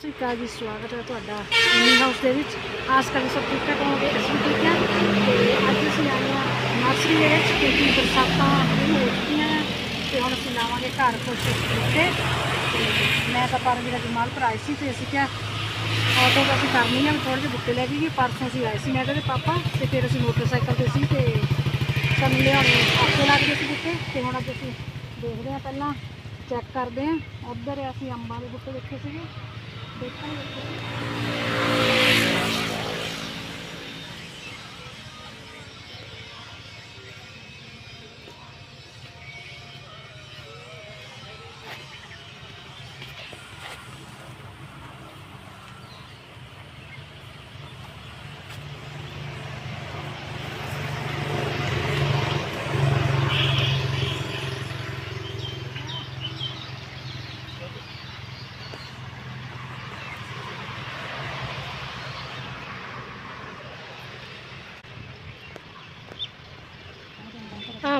ਸਤਿ ਸ਼੍ਰੀ ਅਕਾਲ ਜੀ, ਸਵਾਗਤ ਹੈ ਤੁਹਾਡਾ ਮਿਨੀ ਹਾਊਸ ਦੇ ਵਿੱਚ। ਆਸ ਕਰਦੇ ਸਭ ਠੀਕ ਠਾਕ ਹੋਵੋਗੇ, ਅਸੀਂ ਵੀ ਠੀਕ ਹਾਂ। ਤੇ ਅੱਜ ਅਸੀਂ ਆਏ ਹਾਂ ਨਰਸਰੀ ਦੇ ਵਿੱਚ, ਕਿਉਂਕਿ ਬਰਸਾਤਾਂ ਸ਼ੁਰੂ ਹੋ ਚੁੱਕੀਆਂ ਤੇ ਹੁਣ ਅਸੀਂ ਲਾਵਾਂਗੇ ਘਰ ਕੁਛ ਬੂਟੇ ਤੇ ਮੈਂ ਤਾਂ ਪਰਮਜੀਤ ਦਾ ਜਮਾਲ ਪਰ ਆਈ ਸੀ ਤੇ ਅਸੀਂ ਕਿਹਾ, ਆਟੋ ਤਾਂ ਅਸੀਂ ਕਰਨੀ ਆ ਥੋੜੇ ਜਿਹੇ ਬੂਟੇ ਲੈ ਕੇ ਗਏ ਪਰਸੋਂ ਅਸੀਂ ਆਏ ਸੀ ਮੈਂ ਤੇ ਪਾਪਾ, ਤੇ ਫਿਰ ਅਸੀਂ ਮੋਟਰਸਾਈਕਲ ਤੇ ਸੀ ਤੇ ਸਾਨੂੰ ਲਿਆਉਣੇ ਆਪੇ ਲੱਗ ਗਏ ਸੀ ਬੂਟੇ ਤੇ ਹੁਣ ਅੱਜ ਅਸੀਂ ਦੇਖਦੇ ਹਾਂ ਪਹਿਲਾਂ, ਚੈੱਕ ਕਰਦੇ ਹਾਂ। ਉੱਧਰ ਅਸੀਂ ਅੰਬਾਂ ਦੇ ਬੂਟੇ ਦੇਖੇ ਸੀਗੇ। 回去了。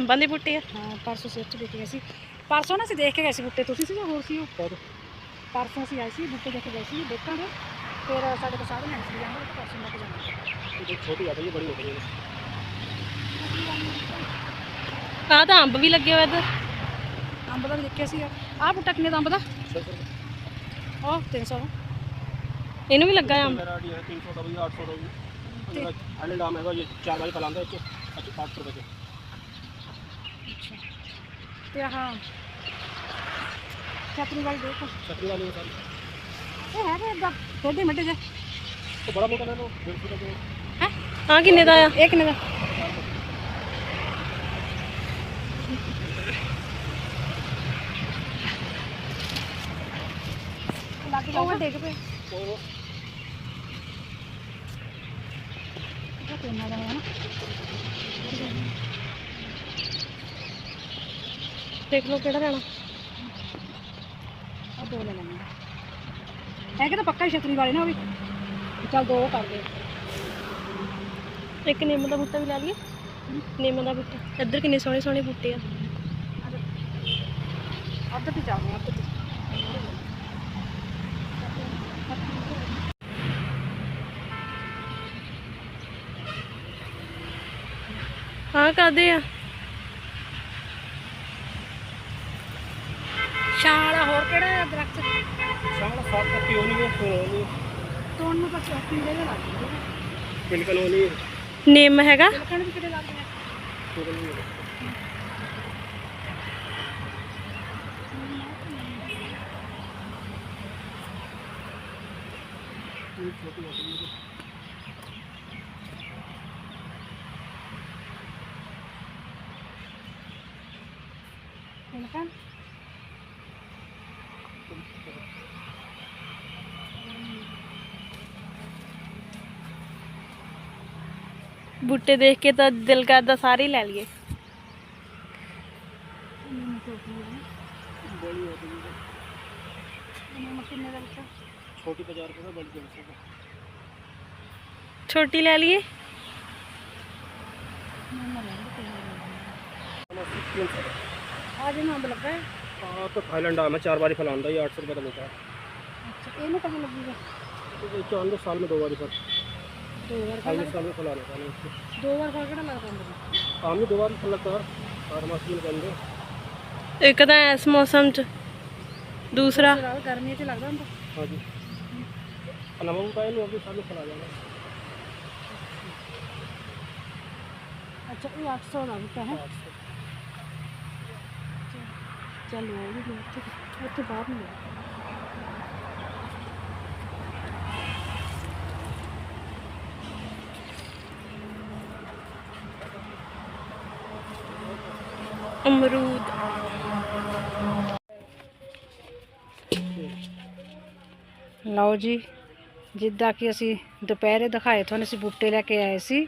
ਅੰਬਾਂ ਦੇ ਬੂਟੇ ਆ। ਹਾਂ ਪਰਸੋਂ ਸਿਰ ਚ ਦੇਖ ਗਏ ਸੀ। ਪਰਸੋਂ ਨਾ ਅਸੀਂ ਦੇਖ ਕੇ ਗਏ ਸੀ ਬੂਟੇ। ਤੁਸੀਂ ਸੀ ਜਾਂ ਹੋਰ ਸੀ ਉਹ? ਪਰਸੋਂ ਅਸੀਂ ਆਏ ਸੀ ਬੂਟੇ ਦੇਖ ਕੇ ਗਏ ਸੀ ਦੇਖਾਂਗੇ ਫਿਰ ਸਾਡੇ ਕੋਲ ਸਾਰੇ ਨਹੀਂ ਸੀ ਜਾਂਦੇ ਪਰਸੋਂ ਲੈ ਕੇ ਜਾਣਾ। ਇਹ ਛੋਟੀ ਆ ਬਈ ਬੜੀ ਹੋ ਗਈ। ਆ ਤਾਂ ਅੰਬ ਵੀ ਲੱਗੇ ਹੋਏ ਇੱਧਰ। ਅੰਬ ਦਾ ਦੇਖਿਆ ਸੀ ਆ ਬੂਟਾ ਕਿੰਨੇ ਦਾ ਅੰਬ ਦਾ? ਉਹ 300 ਇਹਨੂੰ ਵੀ ਲੱਗਾ ਅੰਬ। 300 ਦਾ ਵੀ 800 ਦਾ ਵੀ। ਹਲੇ ਦਾਮ ਹੈਗਾ ਇਹ 4 ਵਾਲੀ ਕਲਾਂਦਾ ਇੱਥੇ 800 ਰੁਪਏ वाली फलांदा है अच्छा आठ सौ रुपये ਤੇ ਆਹ ਚਟਨੀ ਵਾਲੀ ਦੇਖੋ चटनी वाली है सारी ਇਹ ਹੈ ਤੇ ਇਦਾਂ ਥੋੜੇ ਮਿੰਟੇ ਜੇ तो बड़ा मोटा ले लो डेढ़ सौ का जो ਹੈ ਆਹ ਕਿੰਨੇ ਦਾ ਆ ਇਹ ਕਿੰਨੇ ਦਾ ਲੱਗ ਜਾਊਗਾ ਡਿੱਗ ਪਏ और ਇਹ ਕਿੰਨਾ ਦਾ ਹੈ ਨਾ ਦੇਖ ਲਓ ਕਿਹੜਾ ਲੈਣਾ। ਆ ਦੋ ਲੈ ਲੈਣੇ ਹੈ ਕਿ ਤਾਂ ਪੱਕਾ ਛਤਰੀ ਵਾਲੇ ਨਾ ਉਹ ਵੀ। ਚੱਲ ਦੋ ਕਰ ਦੇ। ਇੱਕ ਨਿੰਮ ਦਾ ਬੂਟਾ ਵੀ ਲੈ ਲਈਏ। ਨਿੰਮ ਦਾ ਬੂਟਾ। ਇੱਧਰ ਕਿੰਨੇ ਸੋਹਣੇ ਸੋਹਣੇ ਬੂਟੇ ਆ। ਅੱਧ ਤੇ ਚੱਲਦੇ ਅੱਧ ਤੇ। ਹਾਂ ਕਾਦੇ ਆ? ਛਾਂ ਵਾਲਾ ਹੋਰ ਕਿਹੜਾ ਦਰਖਤ? ਸਾਹਮਣੇ ਫੱਟ ਕਿਉਂ ਨਹੀਂ ਉਹ ਕਲੋਨੀ ਤੋੜਨ ਨੂੰ ਤਾਂ ਚੌਕੀ ਦੇ ਲੱਗਦੇ ਪਿੰਡ ਕਲੋਨੀ। ਨਿੰਮ ਹੈਗਾ? ਲਖਣ ਵੀ ਕਿਤੇ ਲੱਗਦੇ ਨੇ ਬੂਟੇ ਦੇਖ ਕੇ ਤਾਂ ਦਿਲ ਕਰਦਾ ਸਾਰੇ ਹੀ ਲੈ ਲਈਏ बड़ी होती है ਨਿੰਮ ਕਿੰਨੇ ਦਾ ਬੱਚਾ छोटी पचास रुपये का बड़ी डेढ़ सौ का ਛੋਟੀ ਲੈ ਲਈਏ ਨਿੰਮ ਲੈ ਲਓ ਕਿੰਨੇ ਦਾ तीन सौ ਆ ਜਿਹਨੂੰ ਅੰਬ ਲੱਗਾ ਹੈ हाँ तो थाईलैंड आम है चार बारी फलांदा ये आठ सौ रुपये का मिलता है ਅੱਛਾ ਇਹਨੂੰ ਕਦੋਂ ਲੱਗੂਗਾ तो ये चांद साल में दो बारी फल ਦੋ ਵਾਰ चालीस साल में फलाने का नहीं इसको। ਦੋ ਵਾਰ ਖਾ ਕਿਹੜਾ ਲੱਗਦਾ ਅੰਬ ਨੂੰ आम में दो बार फल लगता है हर मास की निकलेंगे ਇੱਕ ਤਾਂ ਇਸ ਮੌਸਮ 'ਚ ਦੂਸਰਾ ਦੂਸਰਾ ਗਰਮੀ 'ਚ ਲੱਗਦਾ ਅੰਬ हाँ जी नमक का है अभी साल में फला जाएगा ਅੱਛਾ ਇਹ 800 ਦਾ ਬੂਟਾ ਹੈ आठ सौ ਚੱਲ ਉਹ ਵੀ ਉੱਥੇ ਉੱਥੇ ਬਾਹਰ ਨਹੀਂ ਅਮਰੂਦ। ਲਓ ਜੀ ਜਿੱਦਾਂ ਕਿ ਅਸੀਂ ਦੁਪਹਿਰੇ ਦਿਖਾਏ ਤੁਹਾਨੂੰ ਅਸੀਂ ਬੂਟੇ ਲੈ ਕੇ ਆਏ ਸੀ।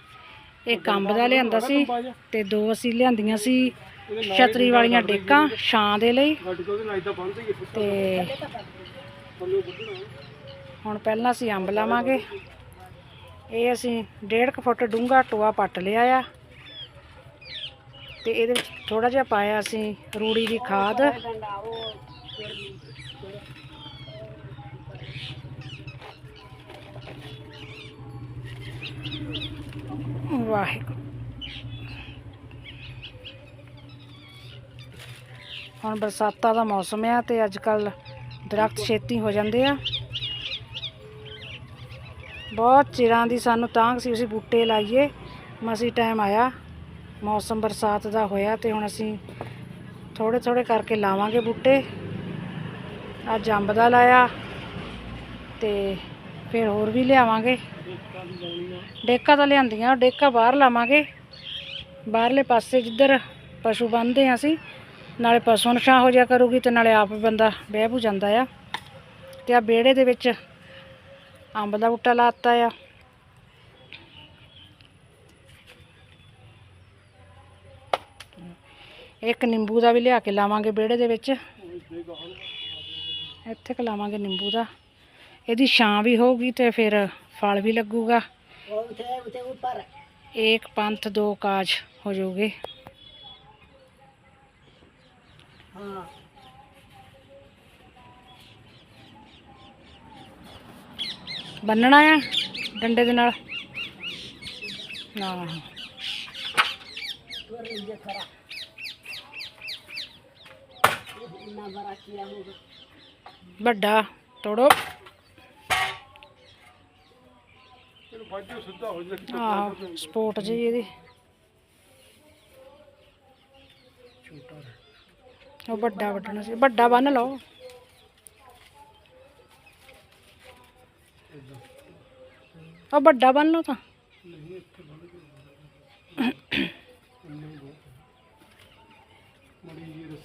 ਇਹ ਕੰਬ ਦਾ ਲਿਆਂਦਾ ਸੀ ਤੇ ਦੋ ਅਸੀਂ ਲਿਆਂਦੀਆਂ ਸੀ ਛਤਰੀ ਵਾਲੀਆਂ ਡੇਕਾਂ ਛਾਂ ਦੇ ਲਈ। ਤੇ ਹੁਣ। ਪਹਿਲਾਂ ਅਸੀਂ ਅੰਬ ਲਾਵਾਂਗੇ। ਇਹ ਅਸੀਂ 1.5 ਫੁੱਟ ਡੂੰਘਾ ਟੋਆ ਪੱਟ ਲਿਆ ਆ। ਤੇ ਇਹਦੇ ਵਿੱਚ ਥੋੜਾ ਜਿਹਾ ਪਾਇਆ ਅਸੀਂ ਰੂੜੀ ਦੀ ਖਾਦ। ਵਾਹਿਗੁਰੂ। ਹੁਣ ਬਰਸਾਤਾਂ ਦਾ ਮੌਸਮ ਆ ਤੇ ਅੱਜ ਕੱਲ ਦਰਖਤ ਛੇਤੀ ਹੋ ਜਾਂਦੇ ਆ। ਬਹੁਤ ਚਿਰਾਂ ਦੀ ਸਾਨੂੰ ਤਾਂਗ ਸੀ ਅਸੀਂ ਬੂਟੇ ਲਾਈਏ। ਮਸੀ ਟਾਈਮ ਆਇਆ। ਮੌਸਮ ਬਰਸਾਤ ਦਾ ਹੋਇਆ ਤੇ ਹੁਣ ਅਸੀਂ ਥੋੜੇ ਥੋੜੇ ਕਰਕੇ ਲਾਵਾਂਗੇ ਬੂਟੇ। ਅੱਜ ਅੰਬ ਦਾ ਲਾਇਆ ਤੇ ਫਿਰ ਹੋਰ ਵੀ ਲਿਆਵਾਂਗੇ। ਡੇਕਾ ਤਾਂ ਲਿਆਂਦੀਆਂ, ਡੇਕਾ ਬਾਹਰ ਲਾਵਾਂਗੇ। ਬਾਹਰਲੇ ਪਾਸੇ ਜਿੱਧਰ ਪਸ਼ੂ ਬੰਨ੍ਹਦੇ ਹਾਂ ਅਸੀਂ, ਨਾਲੇ ਪਸ਼ੂ ਨਸ਼ਾ ਹੋ ਜਾ ਕਰੂਗੀ ਤੇ ਨਾਲੇ ਆਪ ਬੰਦਾ ਬਹਿ ਬੂ ਜਾਂਦਾ ਆ। ਤੇ ਆ ਵਿਹੜੇ ਦੇ ਵਿੱਚ ਅੰਬ ਦਾ ਬੂਟਾ ਲਾਤਾ ਆ। ਇੱਕ ਨਿੰਬੂ ਦਾ ਵੀ ਲਿਆ ਕੇ ਲਾਵਾਂਗੇ ਵਿਹੜੇ ਦੇ ਵਿੱਚ। ਇੱਥੇ ਕ ਲਾਵਾਂਗੇ ਨਿੰਬੂ ਦਾ। ਇਹਦੀ ਛਾਂ ਵੀ ਹੋਊਗੀ ਤੇ ਫਿਰ ਫਲ ਵੀ ਲੱਗੂਗਾ। ਇੱਕ ਪੰਥ ਦੋ ਕਾਜ ਹੋ ਜਾਓਗੇ ਬੰਨਣਾ ਆ ਡੰਡੇ ਦੇ ਨਾਲ? ਨਾ। ਵੱਡਾ ਤੋੜੋ। ਇਹਨੂੰ ਫਾਇਦੇ ਸਿੱਧਾ ਹੋ ਜਾਏ ਆਹੋ ਸਪੋਰਟ ਜੀ ਇਹਦੀ। ਉਹ ਵੱਡਾ ਵੱਢਣਾ ਸੀ। ਵੱਡਾ ਬੰਨ ਲਓ। ਉਹ ਵੱਡਾ ਬੰਨ ਲਓ ਤਾਂ।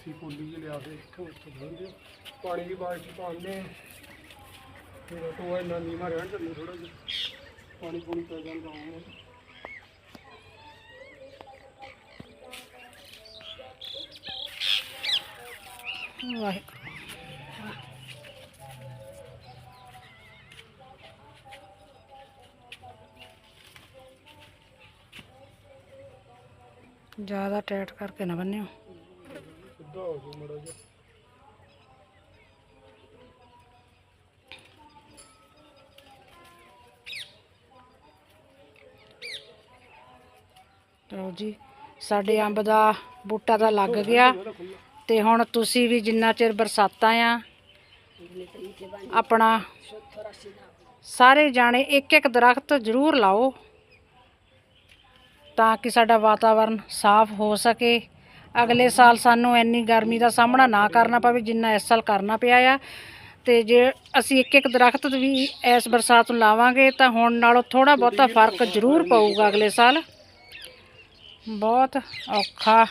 ਰੱਸੀ ਪੋਲੀ ਜਿਹੀ ਲਿਆ ਕੇ ਇੱਥੋਂ ਉੱਥੋਂ ਬੰਨ੍ਹਦੇ ਪਾਣੀ ਦੀ ਬਾਲਟੀ ਪਾਉਂਦੇ ਫਿਰ ਟੋਆ ਇੰਨਾ ਨੀਵਾਂ ਰਹਿਣ ਦਿੰਦੇ ਥੋੜਾ ਜਿਹਾ। ਪਾਣੀ ਪੂਣੀ ਪੈ ਜਾਂਦਾ ਹੁਣ ਵਾਹਿਗੁਰੂ। ਜ਼ਿਆਦਾ ਟਾਈਟ ਕਰਕੇ ਨਾ ਬੰਨਿਓ। ਸਿੱਧਾ ਹੋ ਜਾਊ ਮੜਾ ਜਿਹਾ। ਲਓ ਜੀ ਸਾਡੇ ਅੰਬ ਦਾ ਬੂਟਾ ਤਾਂ ਲੱਗ ਗਿਆ। ਤੇ ਹੁਣ ਤੁਸੀਂ ਵੀ ਜਿੰਨਾ ਚਿਰ ਬਰਸਾਤਾਂ ਆ ਆਪਣਾ ਸਾਰੇ ਜਾਣੇ ਇੱਕ ਇੱਕ ਦਰਖਤ ਜ਼ਰੂਰ ਲਾਓ ਤਾਂ ਕਿ ਸਾਡਾ ਵਾਤਾਵਰਨ ਸਾਫ਼ ਹੋ ਸਕੇ। ਅਗਲੇ ਸਾਲ ਸਾਨੂੰ ਇੰਨੀ ਗਰਮੀ ਦਾ ਸਾਹਮਣਾ ਨਾ ਕਰਨਾ ਪਵੇ ਜਿੰਨਾ ਇਸ ਸਾਲ ਕਰਨਾ ਪਿਆ ਆ। ਤੇ ਜੇ ਅਸੀਂ ਇੱਕ ਇੱਕ ਦਰਖਤ ਵੀ ਇਸ ਬਰਸਾਤ ਨੂੰ ਲਾਵਾਂਗੇ ਤਾਂ ਹੁਣ ਨਾਲੋਂ ਥੋੜਾ ਬਹੁਤਾ ਫ਼ਰਕ ਜ਼ਰੂਰ ਪਊਗਾ ਅਗਲੇ ਸਾਲ। ਬਹੁਤ ਔਖਾ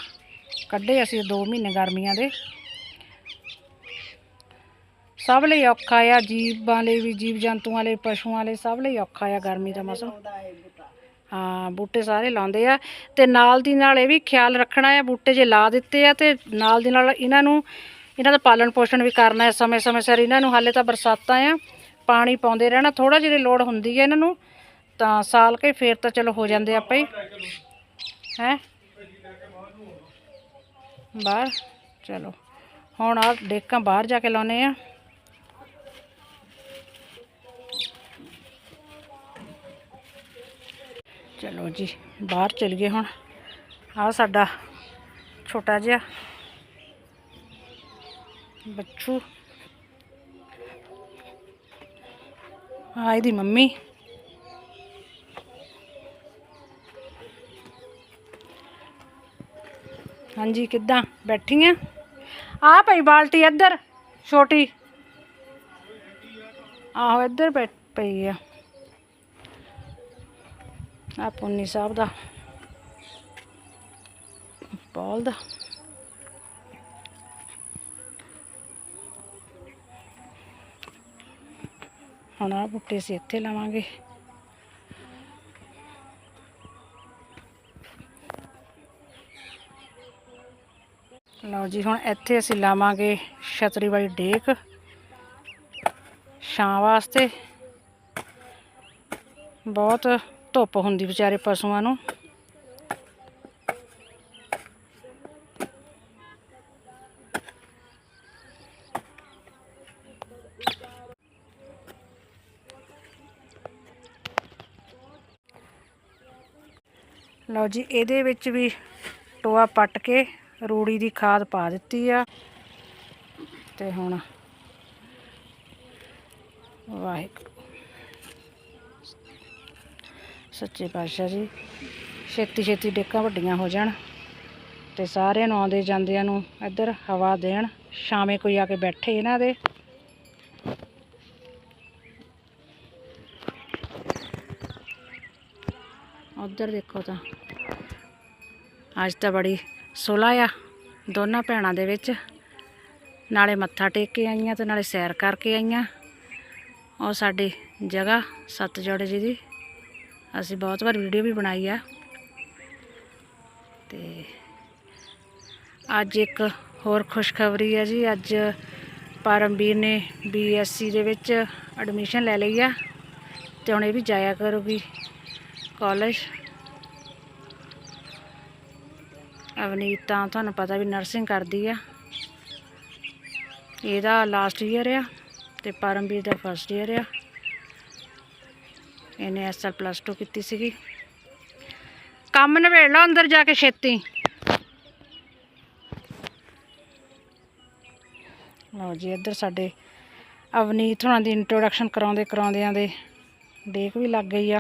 ਕੱਢੇ ਅਸੀਂ 2 ਮਹੀਨੇ ਗਰਮੀਆਂ ਦੇ। ਸਭ ਲਈ ਔਖਾ ਆ, ਜੀਵਾਂ ਲਈ ਵੀ ਜੀਵ ਜੰਤੂਆਂ ਲਈ, ਪਸ਼ੂਆਂ ਲਈ ਸਭ ਲਈ ਔਖਾ ਆ ਗਰਮੀ ਦਾ ਮੌਸਮ। ਹਾਂ, ਬੂਟੇ ਸਾਰੇ ਲਾਉਂਦੇ ਆ ਤੇ ਨਾਲ ਦੀ ਨਾਲ ਇਹ ਵੀ ਖਿਆਲ ਰੱਖਣਾ ਆ ਬੂਟੇ ਜੇ ਲਾ ਦਿੱਤੇ ਆ ਤੇ ਨਾਲ ਦੀ ਨਾਲ ਇਹਨਾਂ ਨੂੰ, ਇਹਨਾਂ ਦਾ ਪਾਲਣ ਪੋਸ਼ਣ ਵੀ ਕਰਨਾ ਹੈ ਸਮੇਂ ਸਮੇਂ ਸਿਰ। ਇਹਨਾਂ ਨੂੰ ਹਾਲੇ ਤਾਂ ਬਰਸਾਤਾਂ ਆ, ਪਾਣੀ ਪਾਉਂਦੇ ਰਹਿਣਾ ਥੋੜਾ ਜਿਹੀ ਲੋੜ ਹੁੰਦੀ ਹੈ ਇਹਨਾਂ ਨੂੰ, ਤਾਂ ਸਾਲ ਕੇ ਫੇਰ ਤਾਂ ਚਲੋ ਹੋ ਜਾਂਦੇ ਆਪਾਂ ਹੀ। ਹੈ? ਬਾਹਰ, ਚਲੋ। ਹੁਣ ਆ ਡੇਕਾਂ ਬਾਹਰ ਜਾ ਕੇ ਲਾਉਨੇ ਆ। ਚਲੋ ਜੀ, ਬਾਹਰ ਚਲ ਗਏ ਹੁਣ। ਆ ਸਾਡਾ ਛੋਟਾ ਜਿਹਾ ਬੱਚੂ। ਆ ਇਹਦੀ ਮੰਮੀ। ਹਾਂਜੀ, ਕਿੱਦਾਂ? ਬੈਠੀ ਆ ਆ ਪਈ ਬਾਲਟੀ ਇੱਧਰ, ਛੋਟੀ। ਆਹੋ, ਇੱਧਰ ਬੈਠ ਪਈ ਆ। ਆ ਪੁੰਨੀ ਸਾਹਿਬ ਦਾ ਬੋਲ ਦਾ। ਹੁਣ ਆ ਬੁੱਟੇ ਸੀ ਇੱਥੇ ਲਾਵਾਂਗੇ। ਲਓ ਜੀ, ਹੁਣ ਇੱਥੇ ਅਸੀਂ ਲਾਵਾਂਗੇ ਛਤਰੀ ਵਾਲੀ ਡੇਕ ਛਾਂ ਵਾਸਤੇ। ਬਹੁਤ ਧੁੱਪ ਹੁੰਦੀ ਵਿਚਾਰੇ ਪਸ਼ੂਆਂ ਨੂੰ। ਲਓ ਜੀ, ਇਹਦੇ ਵਿੱਚ ਵੀ ਟੋਆ ਪੱਟ ਕੇ ਰੂੜੀ ਦੀ ਖਾਦ ਪਾ ਦਿੱਤੀ ਆ। ਤੇ ਹੁਣ ਵਾਹਿਗੁਰੂ। ਸੱਚੇ ਪਾਤਸ਼ਾਹ ਜੀ। ਛੇਤੀ ਛੇਤੀ ਡੇਕਾਂ ਵੱਡੀਆਂ ਹੋ ਜਾਣ ਤੇ ਸਾਰਿਆਂ ਨੂੰ ਆਉਂਦੇ ਜਾਂਦਿਆਂ ਨੂੰ ਇੱਧਰ ਹਵਾ ਦੇਣ। ਸ਼ਾਮੇ ਕੋਈ ਆ ਕੇ ਬੈਠੇ ਇਹਨਾਂ ਦੇ। ਉੱਧਰ ਦੇਖੋ ਤਾਂ, ਅੱਜ ਤਾਂ ਬੜੀ ਸੁਲਾਹ ਆ ਦੋਨਾਂ ਭੈਣਾਂ ਦੇ ਵਿੱਚ। ਨਾਲੇ ਮੱਥਾ ਟੇਕ ਕੇ ਆਈਆਂ ਤੇ ਨਾਲੇ ਸੈਰ ਕਰਕੇ ਆਈਆਂ। ਉਹ ਸਾਡੀ ਜਗ੍ਹਾ ਸਤਜੋੜ ਜੀ ਦੀ ਅਸੀਂ ਬਹੁਤ ਵਾਰ ਵੀਡੀਓ ਵੀ ਬਣਾਈ ਆ। ਤੇ ਅੱਜ ਇੱਕ ਹੋਰ ਖੁਸ਼ਖਬਰੀ ਹੈ ਜੀ। ਅੱਜ ਪਰਮਵੀਰ ਨੇ ਬੀਐਸਸੀ ਦੇ ਵਿੱਚ ਐਡਮਿਸ਼ਨ ਲੈ ਲਈ ਆ ਤੇ ਹੁਣ ਇਹ ਵੀ ਜਾਇਆ ਕਰੂਗੀ ਕਾਲਜ ਅਵਨੀਤ ਤਾਂ ਤੁਹਾਨੂੰ ਪਤਾ ਵੀ ਨਰਸਿੰਗ ਕਰਦੀ ਆ। ਇਹਦਾ ਲਾਸਟ ਈਅਰ ਆ ਤੇ ਪਰਮਵੀਰ ਦਾ ਫਸਟ ਈਅਰ ਆ। ਇਹਨੇ ਐਸਐਲ ਪਲੱਸ 2 ਕੀਤੀ ਸੀਗੀ। ਕੰਮ ਨਵੇੜ ਲਓ ਅੰਦਰ ਜਾ ਕੇ ਛੇਤੀ। ਲਓ ਜੀ, ਇੱਧਰ ਸਾਡੇ ਅਵਨੀਤ ਹੋਣਾ ਦੀ ਇੰਟਰੋਡਕਸ਼ਨ ਕਰਾਉਂਦੇ ਕਰਾਉਂਦਿਆਂ ਦੇ ਡੇਕ ਵੀ ਲੱਗ ਗਈ ਆ।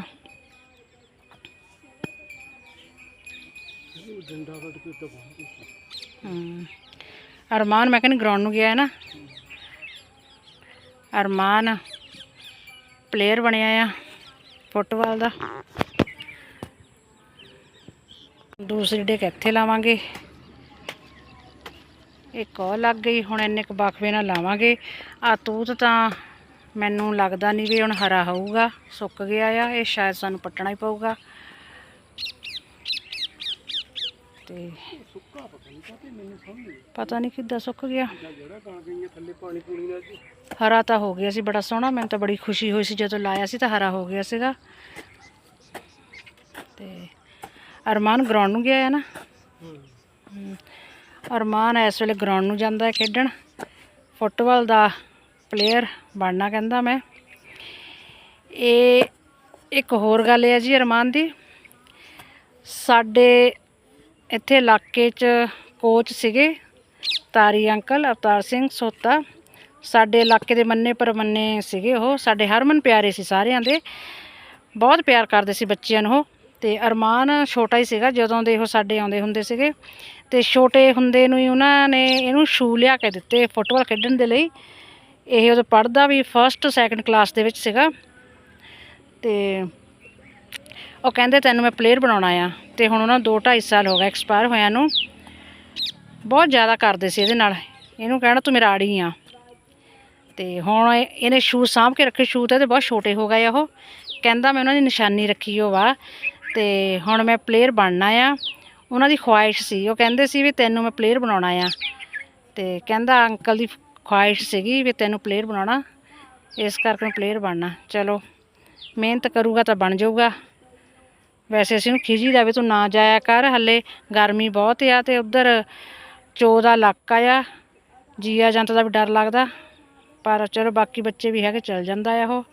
ਅਰਮਾਨ, ਮੈਂ ਕਹਿੰਦੀ ਗਰਾਊਂਡ ਨੂੰ ਗਿਆ ਹੈ ਨਾ। ਅਰਮਾਨ ਪਲੇਅਰ ਬਣਿਆ ਆ। ਫੁੱਟਬਾਲ ਦਾ। ਦੂਸਰੀ ਡੇਕ ਇੱਥੇ ਲਾਵਾਂਗੇ। ਇੱਕ ਉਹ ਲੱਗ ਗਈ, ਹੁਣ ਇੰਨੇ ਕੁ ਬਖਵੇ ਨਾਲ ਲਾਵਾਂਗੇ। ਆ ਤੂਤ ਤਾਂ ਮੈਨੂੰ ਲੱਗਦਾ ਨਹੀਂ ਵੀ ਹੁਣ ਹਰਾ ਹੋਊਗਾ, ਸੁੱਕ ਗਿਆ ਆ, ਇਹ ਸ਼ਾਇਦ ਸਾਨੂੰ ਪੱਟਣਾ ਹੀ ਪਊਗਾ। ਤੇ ਪਤਾ ਨਹੀਂ ਪਤਾ ਨਹੀਂ ਕਿੱਦਾਂ ਸੁੱਕ ਗਿਆ। ਹਰਾ ਤਾਂ ਹੋ ਗਿਆ ਸੀ, ਬੜਾ ਸੋਹਣਾ, ਮੈਨੂੰ ਤਾਂ ਬੜੀ ਖੁਸ਼ੀ ਹੋਈ ਸੀ ਜਦੋਂ ਲਾਇਆ ਸੀ, ਤਾਂ ਹਰਾ ਹੋ ਗਿਆ ਸੀਗਾ। ਤੇ ਅਰਮਾਨ ਗਰਾਊਂਡ ਨੂੰ ਗਿਆ ਹੈ ਨਾ? ਅਰਮਾਨ ਇਸ ਵੇਲੇ ਗਰਾਊਂਡ ਨੂੰ ਜਾਂਦਾ ਹੈ ਖੇਡਣ। ਫੁੱਟਬਾਲ ਦਾ ਪਲੇਅਰ ਬਣਨਾ ਕਹਿੰਦਾ ਮੈਂ। ਇਹ ਇੱਕ ਹੋਰ ਗੱਲ ਹੈ ਜੀ ਅਰਮਾਨ ਦੀ। ਸਾਡੇ ਇੱਥੇ ਇਲਾਕੇ 'ਚ ਕੋਚ ਸੀਗੇ ਤਾਰੀ ਅੰਕਲ, ਅਵਤਾਰ ਸਿੰਘ ਸੋਤਾ। ਸਾਡੇ ਇਲਾਕੇ ਦੇ ਮੰਨੇ ਪਰਮੰਨੇ ਸੀਗੇ ਉਹ, ਸਾਡੇ ਹਰਮਨ ਪਿਆਰੇ ਸੀ ਸਾਰਿਆਂ ਦੇ। ਬਹੁਤ ਪਿਆਰ ਕਰਦੇ ਸੀ ਬੱਚਿਆਂ ਨੂੰ ਉਹ। ਤੇ ਅਰਮਾਨ ਛੋਟਾ ਹੀ ਸੀਗਾ, ਜਦੋਂ ਦੇ ਉਹ ਸਾਡੇ ਆਉਂਦੇ ਹੁੰਦੇ ਸੀਗੇ। ਤੇ ਛੋਟੇ ਹੁੰਦੇ ਨੂੰ ਹੀ ਉਹਨਾਂ ਨੇ ਇਹਨੂੰ ਸ਼ੂ ਲਿਆ ਕੇ ਦਿੱਤੇ ਫੁੱਟਬਾਲ ਖੇਡਣ ਦੇ ਲਈ। ਇਹ ਉਦੋਂ ਪੜ੍ਹਦਾ ਵੀ ਫਸਟ ਸੈਕੰਡ ਕਲਾਸ ਦੇ ਵਿੱਚ ਸੀਗਾ। ਤੇ ਉਹ ਕਹਿੰਦੇ, ਤੈਨੂੰ ਮੈਂ ਪਲੇਅਰ ਬਣਾਉਣਾ ਆ। ਤੇ ਹੁਣ ਉਹਨਾਂ 2 2.5 ਸਾਲ ਹੋ ਗਏ ਐਕਸਪਾਇਰ ਹੋਇਆ ਨੂੰ। ਬਹੁਤ ਜ਼ਿਆਦਾ ਕਰਦੇ ਸੀ ਇਹਦੇ ਨਾਲ। ਇਹਨੂੰ ਕਹਿਣਾ, ਤੂੰ ਮੇਰਾ ਆੜੀ ਆ। ਤੇ ਹੁਣ ਇਹਨੇ ਸ਼ੂਜ਼ ਸਾਂਭ ਕੇ ਰੱਖੇ ਸ਼ੂਜ਼ ਤਾਂ ਇਹਦੇ ਬਹੁਤ ਛੋਟੇ ਹੋ ਗਏ ਆ ਉਹ। ਕਹਿੰਦਾ ਮੈਂ ਉਹਨਾਂ ਦੀ ਨਿਸ਼ਾਨੀ ਰੱਖੀ ਉਹ ਵਾ ਤੇ ਹੁਣ ਮੈਂ ਪਲੇਅਰ ਬਣਨਾ ਆ। ਉਹਨਾਂ ਦੀ ਖੁਆਇਸ਼ ਸੀ। ਉਹ ਕਹਿੰਦੇ ਸੀ ਵੀ ਤੈਨੂੰ ਮੈਂ ਪਲੇਅਰ ਬਣਾਉਣਾ ਆ। ਤੇ ਕਹਿੰਦਾ ਅੰਕਲ ਦੀ ਖੁਆਇਸ਼ ਸੀਗੀ ਵੀ ਤੈਨੂੰ ਪਲੇਅਰ ਬਣਾਉਣਾ। ਇਸ ਕਰਕੇ ਮੈਂ ਪਲੇਅਰ ਬਣਨਾ। ਚਲੋ, ਮਿਹਨਤ ਕਰੂਗਾ ਤਾਂ ਬਣ ਜਾਊਗਾ। ਵੈਸੇ ਅਸੀਂ ਨੂੰ ਖਿਜੀ ਦਾ ਵੀ ਤੂੰ ਨਾ ਜਾਇਆ ਕਰ। ਹੱਲੇ ਗਰਮੀ ਬਹੁਤ ਆ ਤੇ ਉਧਰ ਚੋ ਦਾ ਇਲਾਕਾ ਆ। ਜੀਆ ਜੰਤ ਦਾ ਵੀ ਡਰ ਲੱਗਦਾ। ਪਰ ਚਲੋ ਬਾਕੀ ਬੱਚੇ ਵੀ ਹੈਗੇ, ਚੱਲ ਜਾਂਦਾ ਆ ਉਹ।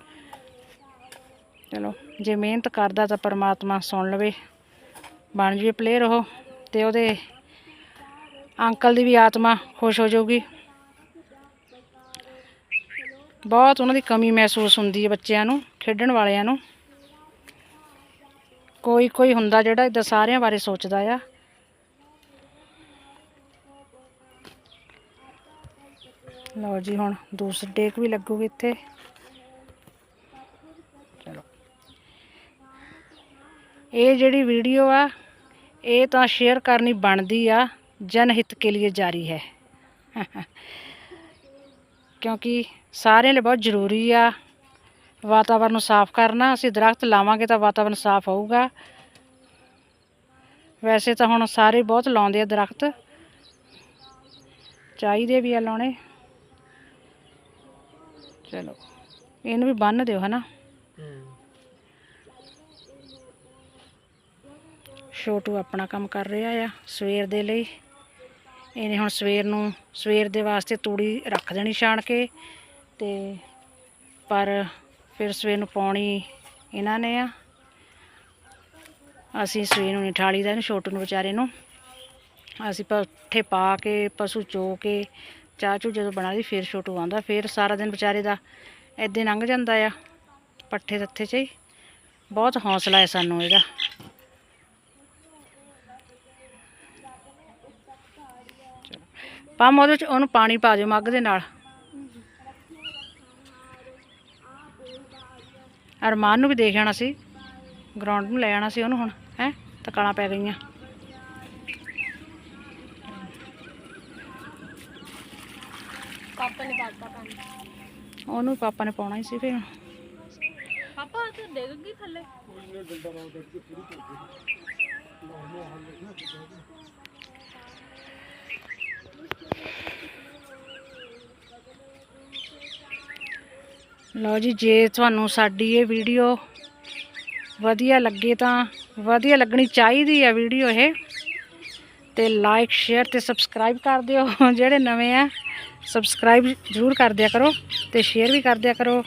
ਚਲੋ, ਜੇ ਮਿਹਨਤ ਕਰਦਾ ਤਾਂ ਪਰਮਾਤਮਾ ਸੁਣ ਲਵੇ। ਬਣ ਜਵੇ ਪਲੇਅਰ ਉਹ ਤੇ ਉਹਦੇ ਅੰਕਲ ਦੀ ਵੀ ਆਤਮਾ ਖੁਸ਼ ਹੋ ਜਾਊਗੀ। ਬਹੁਤ ਉਹਨਾਂ ਦੀ ਕਮੀ ਮਹਿਸੂਸ ਹੁੰਦੀ ਹੈ ਬੱਚਿਆਂ ਨੂੰ, ਖੇਡਣ ਵਾਲਿਆਂ ਨੂੰ। ਕੋਈ ਕੋਈ ਹੁੰਦਾ ਜਿਹੜਾ ਇਦਾਂ ਸਾਰਿਆਂ ਬਾਰੇ ਸੋਚਦਾ ਆ। ਲਓ ਜੀ ਹੁਣ ਦੂਸਰੀ ਡੇਕ ਵੀ ਲੱਗੂਗੀ ਇੱਥੇ। ਚਲੋ। ਇਹ ਜਿਹੜੀ ਵੀਡੀਓ ਆ ਇਹ ਤਾਂ ਸ਼ੇਅਰ ਕਰਨੀ ਬਣਦੀ ਆ ਜਨ ਹਿਤ ਕੇ ਲਈ ਜਾਰੀ ਹੈ। ਕਿਉਂਕਿ ਸਾਰਿਆਂ ਲਈ ਬਹੁਤ ਜ਼ਰੂਰੀ ਆ ਵਾਤਾਵਰਨ ਨੂੰ ਸਾਫ਼ ਕਰਨਾ। ਅਸੀਂ ਦਰਖਤ ਲਾਵਾਂਗੇ ਤਾਂ ਵਾਤਾਵਰਨ ਸਾਫ਼ ਹੋਊਗਾ। ਵੈਸੇ ਤਾਂ ਹੁਣ ਸਾਰੇ ਬਹੁਤ ਲਾਉਂਦੇ ਆ ਦਰਖਤ। ਚਾਹੀਦੇ ਵੀ ਆ ਲਾਉਣੇ। ਚਲੋ ਇਹਨੂੰ ਵੀ ਬੰਨ ਦਿਓ, ਹਨਾ? ਛੋਟੂ ਆਪਣਾ ਕੰਮ ਕਰ ਰਿਹਾ ਆ ਸਵੇਰ ਦੇ ਲਈ। ਇਹਨੇ ਹੁਣ ਸਵੇਰ ਨੂੰ, ਸਵੇਰ ਦੇ ਵਾਸਤੇ ਤੂੜੀ ਰੱਖ ਦੇਣੀ ਛਾਣ ਕੇ ਤੇ ਪਰ ਫਿਰ ਸਵੇਰ ਨੂੰ ਪਾਉਣੀ ਇਹਨਾਂ ਨੇ ਆ। ਅਸੀਂ ਸਵੇਰ ਨੂੰ ਨਹੀਂ ਠਾਲੀ ਦਾ ਇਹਨੂੰ ਛੋਟੂ ਨੂੰ ਵਿਚਾਰੇ ਨੂੰ। ਅਸੀਂ ਪੱਠੇ ਪਾ ਕੇ, ਪਸ਼ੂ ਚੋ ਕੇ ਚਾਹ ਚੂ ਜਦੋਂ ਬਣਾ ਲਈ, ਫਿਰ ਛੋਟੂ ਆਉਂਦਾ, ਫਿਰ ਸਾਰਾ ਦਿਨ ਵਿਚਾਰੇ ਦਾ ਏਦਾਂ ਲੰਘ ਜਾਂਦਾ ਆ, ਪੱਠੇ ਤੱਥੇ 'ਚ ਹੀ। ਬਹੁਤ ਹੌਸਲਾ ਹੈ ਸਾਨੂੰ ਇਹਦਾ। ਪਾਮ ਉਹਦੇ ਚ, ਉਹਨੂੰ ਪਾਣੀ ਪਾ ਦਿਓ ਮੱਗ ਦੇ ਨਾਲ। ਅਰਮਾਨ ਨੂੰ ਵੀ ਦੇਖ ਆਣਾ ਸੀ ਗਰਾਊਂਡ ਨੂੰ ਲੈ ਆਣਾ ਸੀ ਉਹਨੂੰ ਹੁਣ, ਹੈ, ਤਕਾਲਾਂ ਪੈ ਗਈਆਂ ਪਾਪਾ ਨੇ ਪਾਤਾ ਪਾਣੀ ਉਹਨੂੰ ਪਾਪਾ ਨੇ ਪਾਉਣਾ ਹੀ ਸੀ ਫਿਰ। ਪਾਪਾ ਤੇ ਡਿੱਗ ਗਈ ਥੱਲੇ। ਲਓ ਜੀ ਜੇ ਤੁਹਾਨੂੰ ਸਾਡੀ ਇਹ ਵੀਡੀਓ ਵਧੀਆ ਲੱਗੇ ਤਾਂ ਵਧੀਆ ਲੱਗਣੀ ਚਾਹੀਦੀ ਆ ਵੀਡੀਓ ਇਹ ਤੇ ਲਾਈਕ ਸ਼ੇਅਰ ਤੇ ਸਬਸਕ੍ਰਾਈਬ ਕਰ ਦਿਓ ਜਿਹੜੇ ਨਵੇਂ ਆ। ਸਬਸਕ੍ਰਾਈਬ ਜ਼ਰੂਰ ਕਰ ਦਿਆ ਕਰੋ ਤੇ ਸ਼ੇਅਰ ਵੀ ਕਰ ਦਿਆ ਕਰੋ।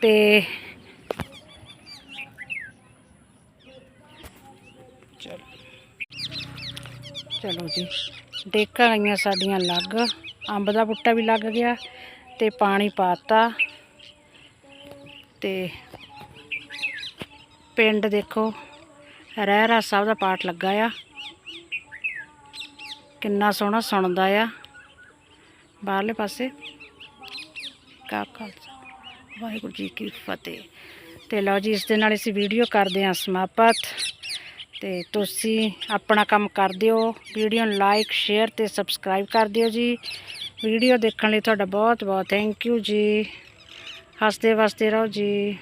ਤੇ ਚਲੋ ਚਲੋ ਜੀ, ਡੇਕਾਂ ਗਈਆਂ ਸਾਡੀਆਂ ਲੱਗ ਅੰਬ ਦਾ ਬੂਟਾ ਵੀ ਲੱਗ ਗਿਆ ਤੇ ਪਾਣੀ ਪਾਤਾ। ਤੇ ਪਿੰਡ ਦੇਖੋ, ਰਹਿਰਾ ਸਾਹਿਬ ਦਾ ਪਾਠ ਲੱਗਾ ਆ। ਕਿੰਨਾ ਸੋਹਣਾ ਸੁਣਦਾ ਆ। ਬਾਹਰਲੇ ਪਾਸੇ। ਕਾ ਖਾਲਸਾ। ਵਾਹਿਗੁਰੂ ਜੀ ਕੀ ਫਤਿਹ। ਤੇ ਲਓ ਜੀ, ਇਸ ਦੇ ਨਾਲ ਅਸੀਂ ਵੀਡੀਓ ਕਰਦੇ ਹਾਂ ਸਮਾਪਤ। ਤੇ ਤੁਸੀਂ ਆਪਣਾ ਕੰਮ ਕਰ ਦਿਓ। ਵੀਡੀਓ ਨੂੰ ਲਾਈਕ ਸ਼ੇਅਰ ਤੇ ਸਬਸਕ੍ਰਾਈਬ ਕਰ ਦਿਓ ਜੀ। ਵੀਡੀਓ ਦੇਖਣ ਲਈ ਤੁਹਾਡਾ ਬਹੁਤ ਬਹੁਤ ਥੈਂਕ ਯੂ ਜੀ। ਹੱਸਦੇ ਵਸਦੇ ਰਹੋ ਜੀ।